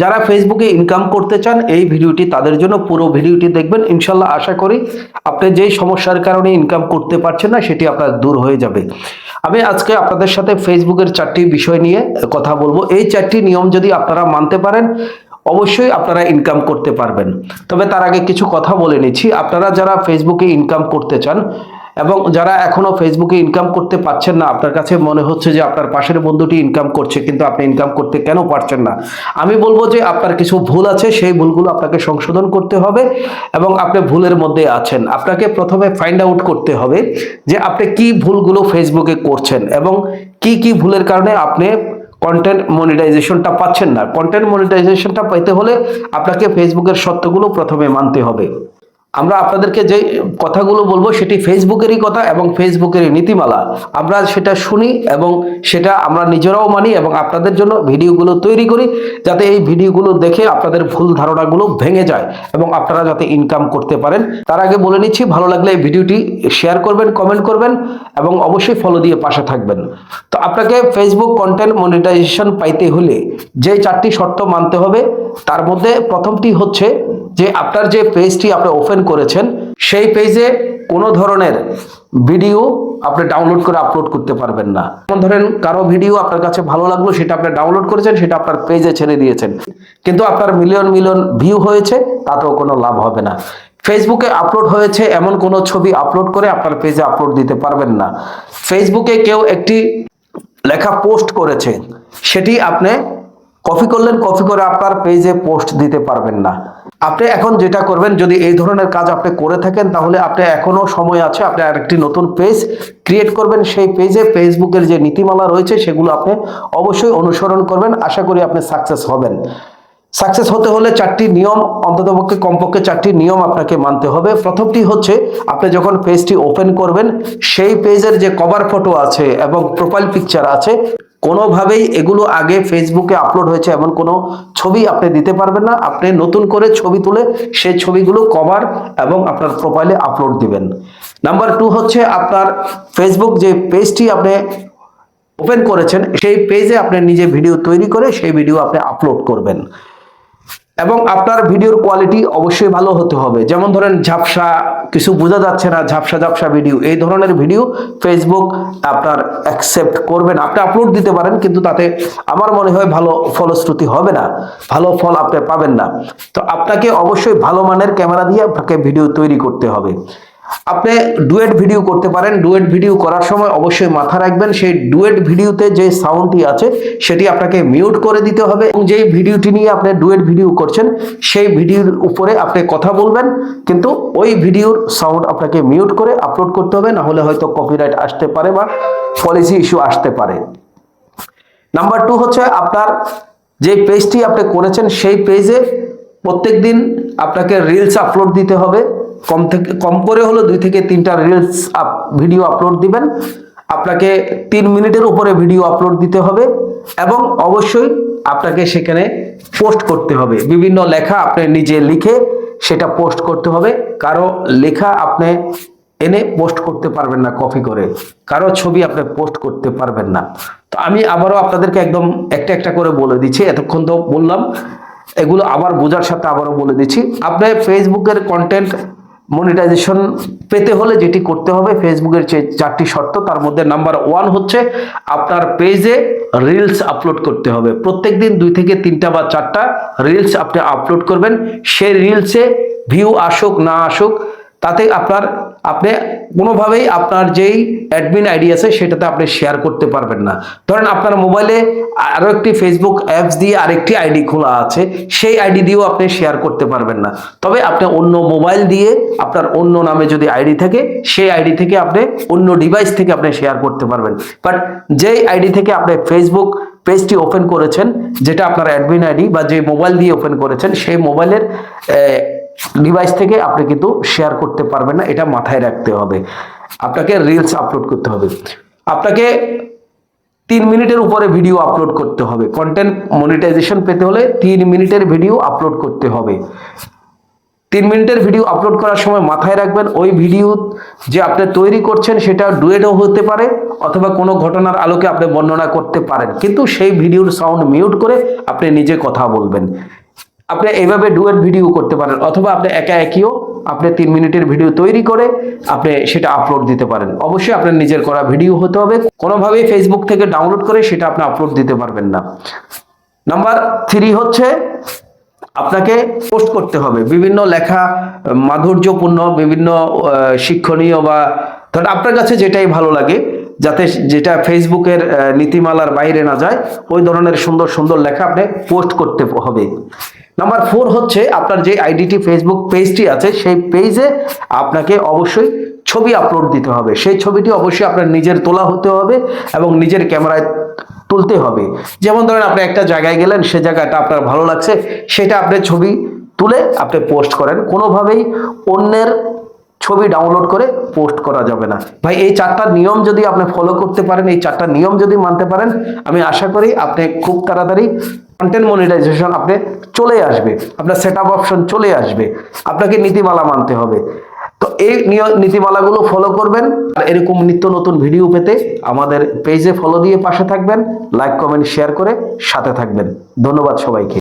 যারা ফেসবুকে ইনকাম করতে চান, এই ভিডিওটি তাদের জন্য পুরো ভিডিওটি দেখবেন। ইনশাল্লাহ আশা করি আপনি যেই সমস্যার কারণে ইনকাম করতে পারছেন না, সেটি আপনার দূর হয়ে যাবে। আমি আজকে আপনাদের সাথে ফেসবুকের চারটি বিষয় নিয়ে কথা বলব। এই চারটি নিয়ম যদি আপনারা মানতে পারেন, অবশ্যই আপনারা ইনকাম করতে পারবেন। তবে তার আগে কিছু কথা বলে নিচ্ছি। আপনারা যারা ফেসবুকে ইনকাম করতে চান এবং যারা এখনও ফেসবুকে ইনকাম করতে পারছেন না, আপনার কাছে মনে হচ্ছে যে আপনার পাশের বন্ধুটি ইনকাম করছে, কিন্তু আপনি ইনকাম করতে কেন পারছেন না? আমি বলব যে আপনার কিছু ভুল আছে, সেই ভুলগুলো আপনাকে সংশোধন করতে হবে এবং আপনি ভুলের মধ্যে আছেন। আপনাকে প্রথমে ফাইন্ড আউট করতে হবে যে আপনি কি ভুলগুলো ফেসবুকে করছেন এবং কি কি ভুলের কারণে আপনি কন্টেন্ট মনিটাইজেশনটা পাচ্ছেন না। কন্টেন্ট মনিটাইজেশনটা পেতে হলে আপনাকে ফেসবুকের সত্যগুলো প্রথমে মানতে হবে। আমরা আপনাদেরকে যে কথাগুলো বলব সেটি ফেসবুকেরই কথা এবং ফেসবুকেরই নীতিমালা। আমরা সেটা শুনি এবং সেটা আমরা নিজেরাও মানি এবং আপনাদের জন্য ভিডিওগুলো তৈরি করি যাতে এই ভিডিওগুলো দেখে আপনাদের ভুল ধারণাগুলো ভেঙে যায় এবং আপনারা যাতে ইনকাম করতে পারেন। তার আগে বলে নিচ্ছি, ভালো লাগলে এই ভিডিওটি শেয়ার করবেন কমেন্ট করবেন এবং অবশ্যই ফলো দিয়ে পাশে থাকবেন। তো আপনাকে ফেসবুক কন্টেন্ট মনিটাইজেশন পাইতে হলে যে চারটি শর্ত মানতে হবে, তার মধ্যে প্রথমটি হচ্ছে যে আপনার যে পেজটি আপনি ওপেন করেছেন, সেই পেজে কোনো ধরনের ভিডিও আপনি ডাউনলোড করে আপলোড করতে পারবেন না। যেমন ধরেন কারও ভিডিও আপনার কাছে ভালো লাগল, সেটা আপনি ডাউনলোড করেছেন, সেটা আপনার পেজে ছেড়ে দিয়েছেন। কিন্তু আপনার মিলিয়ন মিলিয়ন ভিউ হয়েছে, তাতেও কোনো লাভ হবে না। ফেসবুকে আপলোড হয়েছে এমন কোনো ছবি আপলোড করে আপনার পেজে আপলোড দিতে পারবেন না। ফেসবুকে কেউ একটি লেখা পোস্ট করেছে, সেটি আপনি কপি করলেন কপি করে আপনার পেজে পোস্ট দিতে পারবেন না। আপনি এখন যেটা করবেন, যদি এই ধরনের কাজ আপনি করে থাকেন, তাহলে আপনি এখনও সময় আছে, আপনি আরেকটি নতুন পেজ ক্রিয়েট করবেন। সেই পেজে ফেসবুকের যে নীতিমালা রয়েছে, সেগুলো আপনি অবশ্যই অনুসরণ করবেন। আশা করি আপনি সাকসেস হবেন। সাকসেস হতে হলে চারটি নিয়ম, অন্ততপক্ষে কমপক্ষে চারটি নিয়ম আপনাকে মানতে হবে। প্রথমটি হচ্ছে, আপনি যখন পেজটি ওপেন করবেন, সেই পেজের যে কভার ফটো আছে এবং প্রোফাইল পিকচার আছে, কোনোভাবেই এগুলো আগে ফেসবুকে আপলোড হয়েছে এমন কোনো ছবি আপনি দিতে পারবেন না। আপনি নতুন করে ছবি তুলে সেই ছবিগুলো কভার এবং আপনার প্রোফাইলে আপলোড দিবেন। নাম্বার টু হচ্ছে, আপনার ফেসবুক যে পেজটি আপনি ওপেন করেছেন, সেই পেজে আপনি নিজে ভিডিও তৈরি করে সেই ভিডিও আপনি আপলোড করবেন। এবং আপনার ভিডিওর কোয়ালিটি অবশ্যই ভালো হতে হবে। যেমন ধরেন ঝাপসা, কিছু বোঝা যাচ্ছে না, ঝাপসা ঝাপসা ভিডিও এই ধরনের ভিডিও ফেসবুক আপনার অ্যাকসেপ্ট করবে না আপনি আপলোড দিতে পারেন, কিন্তু তাতে আমার মনে হয় ভালো ফলশ্রুতি হবে না। ভালো ফল আপনি পাবেন না। তো আপনাকে অবশ্যই ভালো মানের ক্যামেরা দিয়ে আপনাকে ভিডিও তৈরি করতে হবে। আপনি ডুয়েট ভিডিও করতে পারেন। ডুয়েট ভিডিও করার সময় অবশ্যই মাথা রাখবেন। সেই ডুয়েট ভিডিওতে যে সাউন্ডটি আছে, সেটি আপনাকে মিউট করে দিতে হবে এবং যেই ভিডিওটি নিয়ে আপনি ডুয়েট ভিডিও করছেন, সেই ভিডিওর উপরে আপনি কথা বলবেন। কিন্তু ওই ভিডিওর সাউন্ড আপনাকে মিউট করে আপলোড করতে হবে না হলে হয়তো কপিরাইট আসতে পারে বা পলিসি ইস্যু আসতে পারে। নাম্বার টু হচ্ছে আপনার যে পেজটি আপনি করেছেন, সেই পেজে প্রত্যেক দিন আপনাকে রিলস আপলোড দিতে হবে। কম থেকে, কম করে হলো দুই থেকে তিনটা রিলস আপ ভিডিও আপলোড দিবেন। আপনাকে তিন মিনিটের উপরে ভিডিও আপলোড দিতে হবে এবং অবশ্যই আপনাকে সেখানে পোস্ট করতে হবে। বিভিন্ন লেখা আপনি নিজে লিখে সেটা পোস্ট করতে হবে। কারও লেখা আপনি এনে পোস্ট করতে পারবেন না কপি করে। কারও ছবি আপনি পোস্ট করতে পারবেন না। তো আমি আবারও আপনাদেরকে একদম একটা একটা করে বলে দিচ্ছি। এতক্ষণ তো বললাম। এগুলো আবার বোঝার সাথে আবারও বলে দিচ্ছি। আপনি ফেসবুকের কন্টেন্ট মনিটাইজেশন পেতে হলে যেটি করতে হবে ফেসবুকের যে চারটি শর্ত, তার মধ্যে নাম্বার ওয়ান হচ্ছে আপনার পেজে রিলস আপলোড করতে হবে। প্রত্যেক দিন দুই থেকে তিনটা বা চারটা রিলস আপনি আপলোড করবেন। সেই রিলসে ভিউ আসুক, না আসুক, তাতে আপনার আপনি কোনোভাবেই আপনার যেই অ্যাডমিন আইডি আছে সেটাতে আপনি শেয়ার করতে পারবেন না। ধরেন আপনার মোবাইলে আরও একটি ফেসবুক অ্যাপস দিয়ে আরেকটি আইডি খোলা আছে, সেই আইডি দিয়েও আপনি শেয়ার করতে পারবেন না। তবে আপনি অন্য মোবাইল দিয়ে আপনার অন্য নামে যদি আইডি থাকে, সেই আইডি থেকে আপনি অন্য ডিভাইস থেকে আপনি শেয়ার করতে পারবেন। বাট যেই আইডি থেকে আপনি ফেসবুক পেজটি ওপেন করেছেন, যেটা আপনার অ্যাডমিন আইডি বা যে মোবাইল দিয়ে ওপেন করেছেন, সেই মোবাইলের ডিভাইস থেকে আপনি কিন্তু শেয়ার করতে পারবেন না, এটা মাথায় রাখতে হবে। আপনাকে রিলস আপলোড করতে হবে। আপনাকে তিন মিনিটের উপরে ভিডিও আপলোড করতে হবে। কন্টেন্ট মনিটাইজেশন পেতে হলে তিন মিনিটের ভিডিও আপলোড করতে হবে। তিন মিনিটের ভিডিও আপলোড করার সময় মাথায় রাখবেন, ওই ভিডিও যে আপনি তৈরি করছেন, সেটা ডুয়েটও হতে পারে, অথবা কোনো ঘটনার আলোকে আপনি বর্ণনা করতে পারেন। কিন্তু সেই ভিডিওর সাউন্ড মিউট করে আপনি নিজে কথা বলবেন। আপনি এইভাবে ডুয়েট ভিডিও করতে পারেন, অথবা আপনি একা একইও আপনি তিন মিনিটের ভিডিও তৈরি করে আপনি সেটা আপলোড দিতে পারেন। অবশ্যই আপনার নিজের করা ভিডিও হতে হবে। কোনোভাবেই ফেসবুক থেকে ডাউনলোড করে সেটা আপনি আপলোড দিতে পারবেন না। নাম্বার থ্রি হচ্ছে আপনাকে পোস্ট করতে হবে। বিভিন্ন লেখা, মাধুর্যপূর্ণ, বিভিন্ন শিক্ষণীয় বা ধরেন আপনার কাছে যেটাই ভালো লাগে যাতে যেটা ফেসবুকের নীতিমালার বাইরে না যায়, ওই ধরনের সুন্দর সুন্দর লেখা আপনি পোস্ট করতে হবে। নাম্বার ফোর হচ্ছে আপনার যে আইডিটি ফেসবুক পেজটি আছে, সেই পেজে আপনাকে অবশ্যই ছবি আপলোড দিতে হবে। সেই ছবিটি অবশ্যই আপনার নিজের তোলা হতে হবে এবং নিজের ক্যামেরায় তুলতে হবে। যেমন ধরেন আপনি একটা জায়গায় গেলেন, সে জায়গাটা আপনার ভালো লাগছে, সেটা আপনি ছবি তুলে আপনি পোস্ট করেন। কোনোভাবেই অন্যের ছবি ডাউনলোড করে পোস্ট করা যাবে না। ভাই, এই চারটা নিয়ম যদি আপনি ফলো করতে পারেন, এই চারটা নিয়ম যদি মানতে পারেন, আমি আশা করি আপনি খুব তাড়াতাড়ি কন্টেন্ট মনিটাইজেশন আপনি চলে আসবে। আপনার সেট আপ অপশন চলে আসবে। আপনাকে নীতিমালা মানতে হবে। তো এই নীতিমালাগুলো ফলো করবেন। আর এরকম নিত্য নতুন ভিডিও পেতে আমাদের পেজে ফলো দিয়ে পাশে থাকবেন। লাইক কমেন্ট শেয়ার করে সাথে থাকবেন। ধন্যবাদ সবাইকে।